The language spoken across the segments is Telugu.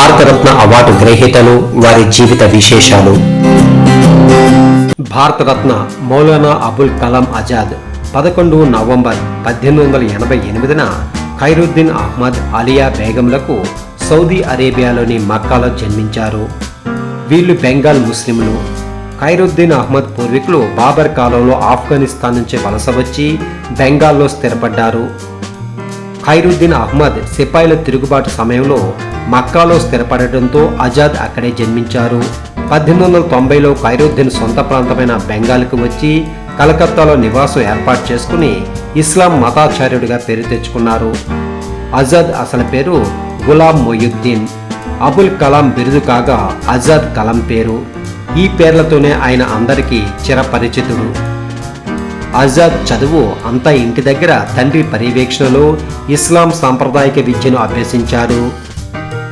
భారతరత్న అవార్డు గ్రహీతలు వారి జీవిత విశేషాలు. భారతరత్న మౌలానా అబుల్ కలాం ఆజాద్ పదకొండు నవంబర్ పద్దెనిమిది వందల ఎనభై ఎనిమిదిన ఖైరుద్దీన్ అహ్మద్ అలియా బేగంలకు సౌదీ అరేబియాలోని మక్కాలో జన్మించారు. వీళ్ళు బెంగాల్ ముస్లింలు. ఖైరుద్దీన్ అహ్మద్ పూర్వీకులు బాబర్ కాలంలో ఆఫ్ఘనిస్తాన్ నుంచి వలస వచ్చి బెంగాల్లో స్థిరపడ్డారు. ఖైరుద్దీన్ అహ్మద్ సిపాయిల తిరుగుబాటు సమయంలో మక్కాలో స్థిరపడటంతో ఆజాద్ అక్కడే జన్మించారు. పద్దెనిమిది వందల తొంభైలో ఖైరుద్దీన్ సొంత ప్రాంతమైన బెంగాల్కు వచ్చి కలకత్తాలో నివాసం ఏర్పాటు చేసుకుని ఇస్లాం మతాచార్యుడిగా పేరు తెచ్చుకున్నారు. ఆజాద్ అసలు పేరు గులాం మొయుద్దీన్ అబుల్ కలాం బిరుదు కాగా ఆజాద్ కలాం పేరు. ఈ పేర్లతోనే ఆయన అందరికీ చిరపరిచితుడు. ఆజాద్ చదువు అంతా ఇంటి దగ్గర తండ్రి పర్యవేక్షణలో ఇస్లాం సాంప్రదాయక విద్యను అభ్యసించారు.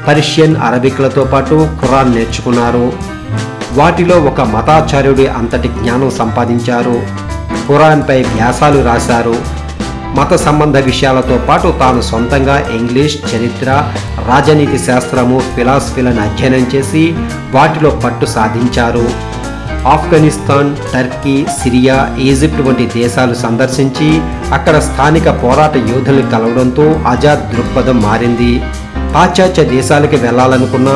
పర్షియన్ అరబిక్లతో పాటు ఖురాన్ నేర్చుకున్నారు. వాటిలో ఒక మతాచార్యుడి అంతటి జ్ఞానం సంపాదించారు. ఖురాన్పై వ్యాసాలు రాశారు. మత సంబంధ విషయాలతో పాటు తాను సొంతంగా ఇంగ్లీష్ చరిత్ర రాజనీతి శాస్త్రము ఫిలాసఫీలను అధ్యయనం చేసి వాటిలో పట్టు సాధించారు. ఆఫ్ఘనిస్తాన్ టర్కీ సిరియా ఈజిప్ట్ వంటి దేశాలు సందర్శించి అక్కడ స్థానిక పోరాట యోధులు కలవడంతో ఆజాద్ దృక్పథం మారింది. పాశ్చాత్య దేశాలకి వెళ్ళాలనుకున్న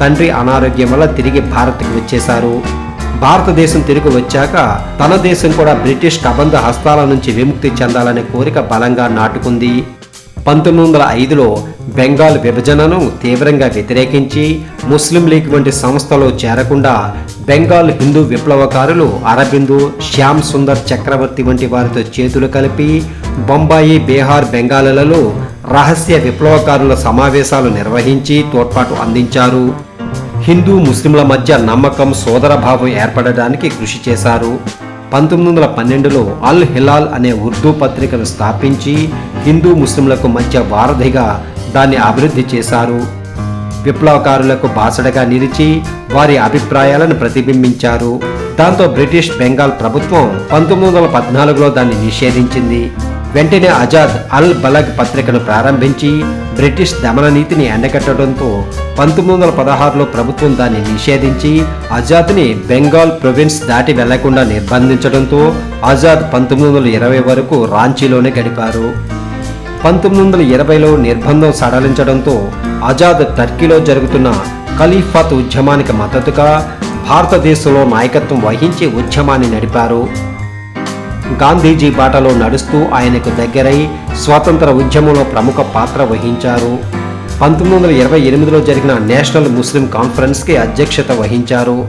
తండ్రి అనారోగ్యం వల్ల తిరిగి భారత్కి వచ్చేశారు. భారతదేశం తిరిగి వచ్చాక తన దేశం కూడా బ్రిటిష్ కబంధ హస్తాల నుంచి విముక్తి చెందాలనే కోరిక బలంగా నాటుకుంది. పంతొమ్మిది వందల ఐదులో బెంగాల్ విభజనను తీవ్రంగా వ్యతిరేకించి ముస్లిం లీగ్ వంటి సంస్థలో చేరకుండా బెంగాల్ హిందూ విప్లవకారులు అరబిందు శ్యామ్ సుందర్ చక్రవర్తి వంటి వారితో చేతులు కలిపి బొంబాయి బీహార్ బెంగాలులలో రహస్య విప్లవకారుల సమావేశాలు నిర్వహించి తోడ్పాటు అందించారు. హిందూ ముస్లింల మధ్య నమ్మకం సోదరభావం ఏర్పడడానికి కృషి చేశారు. పంతొమ్మిది వందల పన్నెండులో అల్ హిలాల్ అనే ఉర్దూ పత్రికను స్థాపించి హిందూ ముస్లింలకు మధ్య వారధిగా దాన్ని అభివృద్ధి చేశారు. విప్లవకారులకు బాసడగా నిలిచి వారి అభిప్రాయాలను ప్రతిబింబించారు. దాంతో బ్రిటిష్ బెంగాల్ ప్రభుత్వం పంతొమ్మిది వందల పద్నాలుగులో దాన్ని నిషేధించింది. వెంటనే ఆజాద్ అల్ బలగ్ పత్రికను ప్రారంభించి బ్రిటిష్ దమన నీతిని ఎండగట్టడంతో పంతొమ్మిది వందల పదహారులో ప్రభుత్వం దాన్ని నిషేధించి ఆజాద్ని బెంగాల్ ప్రొవిన్స్ దాటి వెళ్ళకుండా నిర్బంధించడంతో ఆజాద్ పంతొమ్మిది వందల ఇరవై వరకు రాంచీలోనే గడిపారు. పంతొమ్మిది వందల ఇరవైలో నిర్బంధం సడలించడంతో ఆజాద్ టర్కీలో జరుగుతున్న ఖలీఫాత్ ఉద్యమానికి మద్దతుగా భారతదేశంలో నాయకత్వం వహించి ఉద్యమాన్ని నడిపారు. గాంధీజీ బాటలో నడుస్తూ ఆయనకు దగ్గరై స్వాతంత్ర ఉద్యమంలో ప్రముఖ పాత్ర వహించారు. పంతొమ్మిది వందల ఇరవై ఎనిమిదిలో జరిగిన నేషనల్ ముస్లిం కాన్ఫరెన్స్కి అధ్యక్షత వహించారు.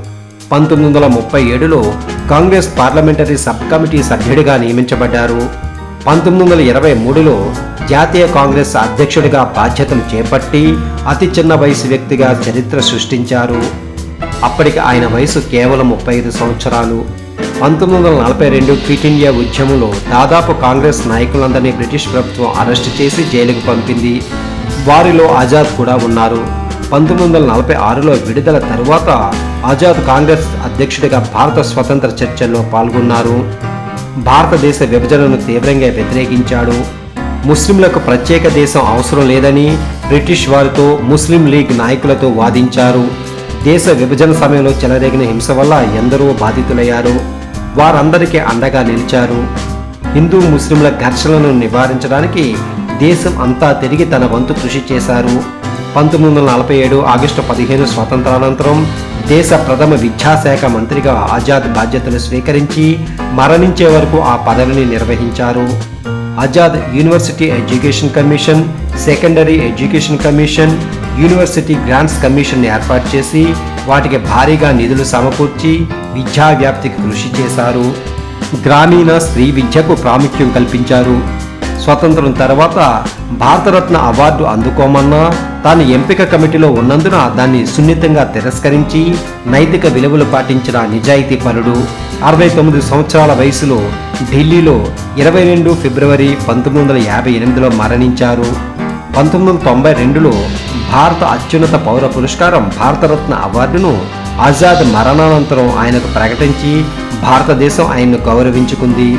పంతొమ్మిది వందల ముప్పై ఏడులో కాంగ్రెస్ పార్లమెంటరీ సబ్ కమిటీ సభ్యుడిగా నియమించబడ్డారు. పంతొమ్మిది వందల ఇరవై మూడులో జాతీయ కాంగ్రెస్ అధ్యక్షుడిగా బాధ్యతలు చేపట్టి అతి చిన్న వయసు వ్యక్తిగా చరిత్ర సృష్టించారు. అప్పటికి ఆయన వయసు కేవలం ముప్పై ఐదు సంవత్సరాలు. పంతొమ్మిది వందల నలభై రెండు క్విట్ ఇండియా ఉద్యమంలో దాదాపు కాంగ్రెస్ నాయకులందరినీ బ్రిటిష్ ప్రభుత్వం అరెస్టు చేసి జైలుకు పంపింది. వారిలో ఆజాద్ కూడా ఉన్నారు. పంతొమ్మిది వందల నలభై ఆరులో విడుదల తరువాత ఆజాద్ కాంగ్రెస్ అధ్యక్షుడిగా భారత స్వతంత్ర చర్చల్లో పాల్గొన్నారు. భారతదేశ విభజనను తీవ్రంగా వ్యతిరేకించాడు. ముస్లింలకు ప్రత్యేక దేశం అవసరం లేదని బ్రిటిష్ వారితో ముస్లిం లీగ్ నాయకులతో వాదించారు. దేశ విభజన సమయంలో చెలరేగిన హింస వల్ల ఎందరో బాధితులయ్యారు. వారందరికీ అండగా నిలిచారు. హిందూ ముస్లింల ఘర్షణలను నివారించడానికి దేశం అంతా తిరిగి తన వంతు కృషి చేశారు. పంతొమ్మిది వందల నలభై ఏడు ఆగస్టు పదిహేను స్వాతంత్రానంతరం దేశ ప్రథమ విద్యాశాఖ మంత్రిగా ఆజాద్ బాధ్యతలు స్వీకరించి మరణించే వరకు ఆ పదవిని నిర్వహించారు. Azad university education commission secondary education commission university grants commission ఏర్పాటు చేసి వాటికి భారీగా నిధులు సమకూర్చి విద్యా వ్యాప్తికి కృషి చేశారు. గ్రామీణ స్త్రీ విద్యకు ప్రాముఖ్యం కల్పించారు. స్వతంత్రం తర్వాత భారతరత్న అవార్డు అందుకోమన్నా తాను ఎంపిక కమిటీలో ఉన్నందున దాన్ని సున్నితంగా తిరస్కరించి నైతిక విలువలు పాటించిన నిజాయితీ పరుడు. అరవై తొమ్మిది సంవత్సరాల వయసులో ఢిల్లీలో ఇరవై రెండు ఫిబ్రవరి పంతొమ్మిది వందల యాభై ఎనిమిదిలో మరణించారు. పంతొమ్మిది వందల తొంభై రెండులో భారత అత్యున్నత పౌర పురస్కారం భారతరత్న అవార్డును ఆజాద్ మరణానంతరం ఆయనకు ప్రకటించి భారతదేశం ఆయన్ను గౌరవించుకుంది.